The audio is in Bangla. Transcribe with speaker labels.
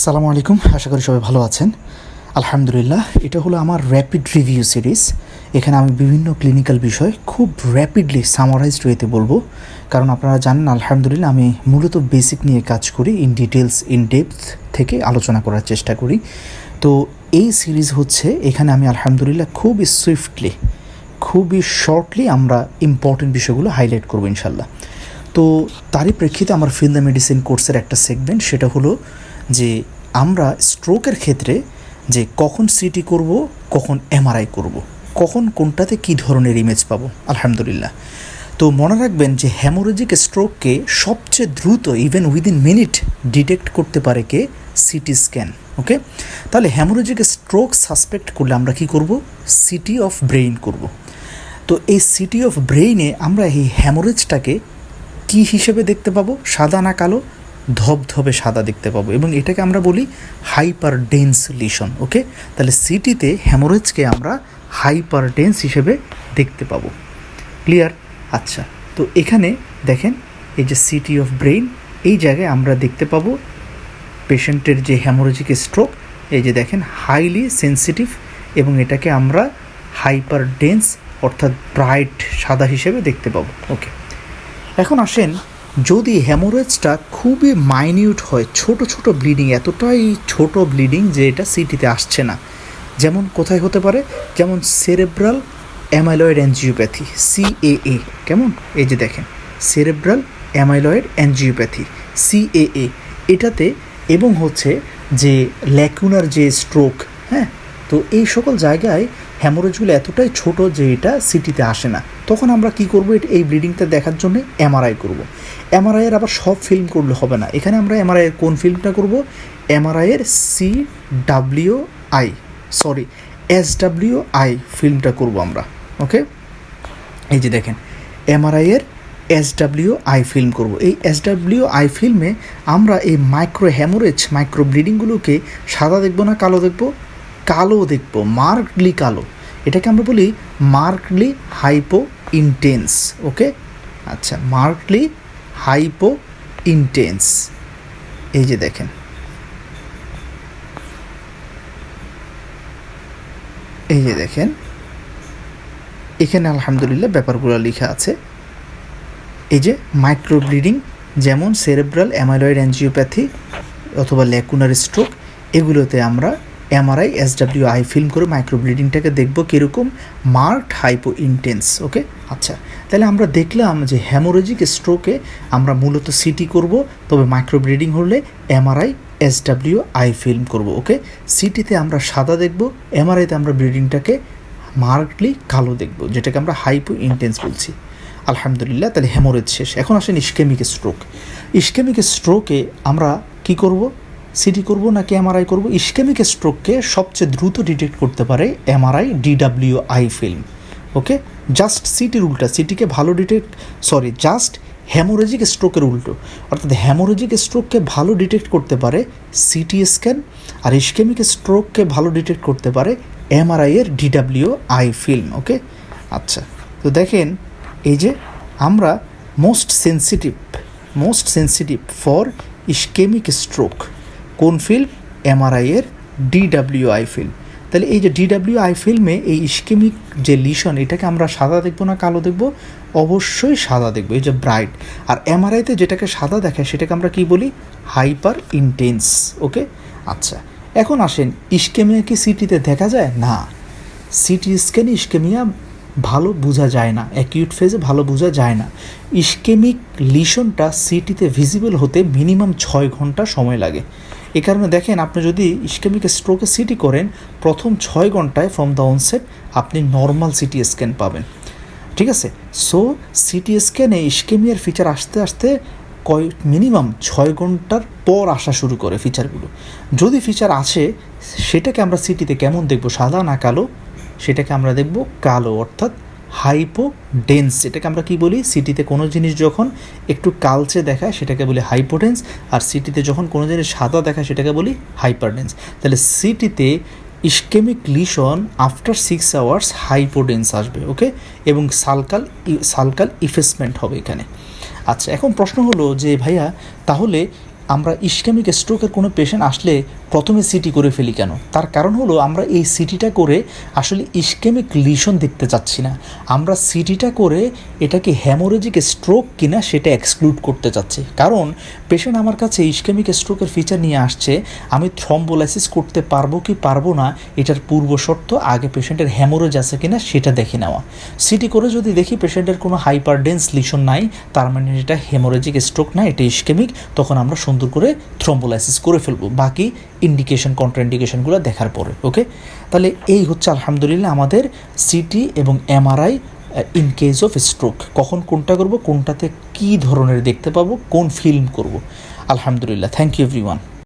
Speaker 1: আসসালামু আলাইকুম, আশা করি সবাই ভালো আছেন। আলহামদুলিল্লাহ, এটা হলো আমার র্যাপিড রিভিউ সিরিজ এখানে আমি বিভিন্ন ক্লিনিক্যাল বিষয় খুব র্যাপিডলি সামারাইজড ওয়েতে বলব। কারণ আপনারা জানেন, আলহামদুলিল্লাহ, আমি মূলত বেসিক নিয়ে কাজ করি ইন ডিটেলস ইন ডেপথ থেকে আলোচনা করার চেষ্টা করি। তো এই সিরিজ হচ্ছে, এখানে আমি আলহামদুলিল্লাহ খুবই সুইফটলি খুবই শর্টলি আমরা ইম্পর্টেন্ট বিষয়গুলো হাইলাইট করব ইনশাল্লাহ তো তারই প্রেক্ষিতে আমার ফিল দ্য মেডিসিন কোর্সের একটা সেগমেন্ট সেটা হলো যে আমরা স্ট্রোকের ক্ষেত্রে যে কখন সিটি করব, কখন এমআরআই করব। কখন কোনটাতে কী ধরনের ইমেজ পাবো, আলহামদুলিল্লাহ। তো মনে রাখবেন যে হ্যামোরেজিক স্ট্রোককে সবচেয়ে দ্রুত ইভেন উইদিন মিনিট ডিটেক্ট করতে পারে কে সিটি স্ক্যান ওকে তাহলে হ্যামোরেজিক স্ট্রোক সাসপেক্ট করলে আমরা কি করব? সিটি অফ ব্রেইন করব। তো এই সিটি অফ ব্রেইনে আমরা এই হ্যামোরেজটাকে কি হিসেবে দেখতে পাবো? সাদা না কালো? ধবধবে সাদা দেখতে পাবো। এবং এটাকে আমরা বলি হাইপার ডেন্স লিশন, ওকে? তাহলে সিটিতে হ্যামোরেজকে আমরা হাইপার ডেন্স হিসেবে দেখতে পাবো। ক্লিয়ার? আচ্ছা তো এখানে দেখেন এই যে সিটি অফ ব্রেইন, এই জায়গায় আমরা দেখতে পাবো পেশেন্টের যে হ্যামোরেজিক স্ট্রোক, এই যে দেখেন হাইলি সেন্সিটিভ, এবং এটাকে আমরা হাইপার ডেন্স অর্থাৎ ব্রাইট সাদা হিসেবে দেখতে পাবো। ওকে, এখন আসেন যদি হ্যামোরেজটা খুবই মাইনিউট হয়, ছোট ছোট ব্লিডিং এতটাই ছোট ব্লিডিং যে এটা সিটিতে আসছে না। যেমন কোথায় হতে পারে? যেমন সেরেব্রাল অ্যামাইলয়েড অ্যানজিওপ্যাথি সিএএ কেমন? এই যে দেখেন সেরেব্রাল অ্যামাইলয়েড অ্যানজিওপ্যাথি সিএএ এটাতে এবং হচ্ছে যে ল্যাকুনার যে স্ট্রোক হ্যাঁ? তো এই সকল জায়গায় হ্যামোরেজগুলো এতটাই ছোট যে এটা সিটিতে আসে না। তখন আমরা কি করব? এই ব্লিডিংটা দেখার জন্য এমআরআই করব। এমআরআইয়ের আবার সব ফিল্ম করলে হবে না। এখানে আমরা এমআরআইয়ের কোন ফিল্মটা করব? এমআরআইয়ের C W I sorry S W I ফিল্মটা করব আমরা। ওকে এই যে দেখেন এমআরআইয়ের এস ডাব্লিউ আই ফিল্ম করব। এই এস ডাব্লিউ আই ফিল্মে আমরা এই মাইক্রো হ্যামোরেজ মাইক্রো ব্লিডিংগুলোকে সাদা দেখব না কালো দেখব? কালো দেখব মার্কলি কালো। এটাকে আমরা বলি মার্কলি হাইপো ইন্টেন্স ওকে আচ্ছা মার্কলি হাইপো ইন্টেন্স এই যে দেখেন। এই যে দেখেন। এখানে আলহামদুলিল্লাহ ব্যাপারগুলো লেখা আছে। এই যে মাইক্রো ব্লিডিং যেমন সেরেব্রাল অ্যামাইলয়েড অ্যানজিওপ্যাথি অথবা ল্যাকুনার স্ট্রোক এগুলোতে আমরা এমআরআই এসডাব্লিউ আই ফিল্ম করে মাইক্রো ব্লিডিংটাকে দেখব কীরকম মার্কড হাইপো ইন্টেন্স ওকে আচ্ছা তাহলে আমরা দেখলাম যে হ্যামোরেজিক স্ট্রোকে আমরা মূলত সিটি করব, তবে মাইক্রো ব্লিডিং হলে এমআরআই এসডাব্লিউ আই ফিল্ম করব ওকে সিটিতে আমরা সাদা দেখব এমআরআইতে আমরা ব্লিডিংটাকে মার্কডলি কালো দেখব, যেটাকে আমরা হাইপো ইন্টেন্স বলছি। আলহামদুলিল্লাহ, তাহলে হ্যামোরেজ শেষ। এখন আসেন ইস্কেমিক স্ট্রোক ইস্কেমিক স্ট্রোকে আমরা কি করব? সিটি করব নাকি এমআরআই করব? ইস্কেমিক স্ট্রোককে সবচেয়ে দ্রুত ডিটেক্ট করতে পারে MRI DW I film okay just সিটির উল্টা সিটিকে ভালো ডিটেক্ট সরি জাস্ট হ্যামোরেজিক স্ট্রোকের উল্টো। অর্থাৎ হ্যামোরেজিক স্ট্রোককে ভালো ডিটেক্ট করতে পারে সিটি স্ক্যান আর ইস্কেমিক স্ট্রোককে ভালো ডিটেক্ট করতে পারে এমআরআই এর ডিডাব্লিউ আই ফিল্ম ওকে আচ্ছা তো দেখেন, এই যে আমরা most sensitive most sensitive for ischaemic stroke কোন ফিল্ম এমআরআইয়ের ডিডাব্লিউআই ফিল্ম তাহলে এই যে ডিডাব্লিউআই ফিল্মে এই ইস্কেমিক যে লিশন এটাকে আমরা সাদা দেখব না কালো দেখব? অবশ্যই সাদা দেখব, এই যে ব্রাইট আর এমআরআইতে যেটাকে সাদা দেখায়, সেটাকে আমরা কি বলি? হাইপার ইন্টেন্স ওকে আচ্ছা এখন আসেন ইস্কেমিয়া কি সিটিতে দেখা যায়? না। সিটি স্ক্যানে ইস্কেমিয়া ভালো বোঝা যায় না অ্যাকিউট ফেজে ভালো বোঝা যায় না। ইস্কেমিক লিশনটা সিটিতে ভিজিবল হতে মিনিমাম ছয় ঘণ্টা সময় লাগে। এ কারণে দেখেন আপনি যদি ইস্কেমিক স্ট্রোকে সিটি করেন, প্রথম ছয় ঘন্টায় ফ্রম দ্য অনসেট আপনি নর্মাল সিটি স্ক্যান পাবেন। ঠিক আছে? সো সিটি স্ক্যানে ইস্কেমিয়ার ফিচার আসতে আসতে কয় মিনিমাম ছয় ঘণ্টার পর আসা শুরু করে ফিচারগুলো যদি ফিচার আসে, সেটাকে আমরা সিটিতে কেমন দেখব? সাদা না কালো? সেটাকে আমরা দেখব কালো, অর্থাৎ হাইপো ডেন্স এটাকে আমরা কি বলি? সিটিতে কোনো জিনিস যখন একটু কালচে দেখায়, সেটাকে বলি হাইপোডেন্স আর সিটিতে যখন কোনো জিনিস সাদা দেখায়, সেটাকে বলি হাইপারডেন্স তাহলে সিটিতে ischaemic lesion after six hours hypodense আসবে ওকে এবং সালকাল সালকাল ইফেসমেন্ট হবে এখানে। আচ্ছা এখন প্রশ্ন হলো যে ভাইয়া, তাহলে আমরা ইস্কামিক স্ট্রোকের কোনো পেশেন্ট আসলে প্রথমে সিটি করে ফেলি কেন? তার কারণ হলো আমরা এই সিটিটা করে আসলে ইস্কেমিক লিশন দেখতে চাচ্ছি না। আমরা সিটিটা করে এটাকে হ্যামোরেজিক স্ট্রোক কিনা সেটা এক্সক্লুড করতে চাচ্ছি। কারণ পেশেন্ট আমার কাছে ইস্কেমিক স্ট্রোকের ফিচার নিয়ে আসছে, আমি থ্রম্বোলাইসিস করতে পারব কি পারব না, এটার পূর্ব শর্ত আগে পেশেন্টের হ্যামোরেজ আছে কিনা সেটা দেখে নেওয়া। সিটি করে যদি দেখি পেশেন্টের কোনো হাইপারডেন্স লিশন নাই, তার মানে এটা হেমোরেজিক স্ট্রোক না, এটা ইস্কেমিক তখন আমরা সুন্দর করে থ্রম্বোলাইসিস করে ফেলব। বাকি ইন্ডিকেশন কন্ট্রাইন্ডিকেশনগুলো দেখার পরে ওকে তাহলে এই হচ্ছে আলহামদুলিল্লাহ আমাদের সিটি এবং MRI in case of stroke কখন কোনটা করব, কোনটাতে কি ধরনের দেখতে পাবো, কোন ফিল্ম করব? আলহামদুলিল্লাহ। Thank you everyone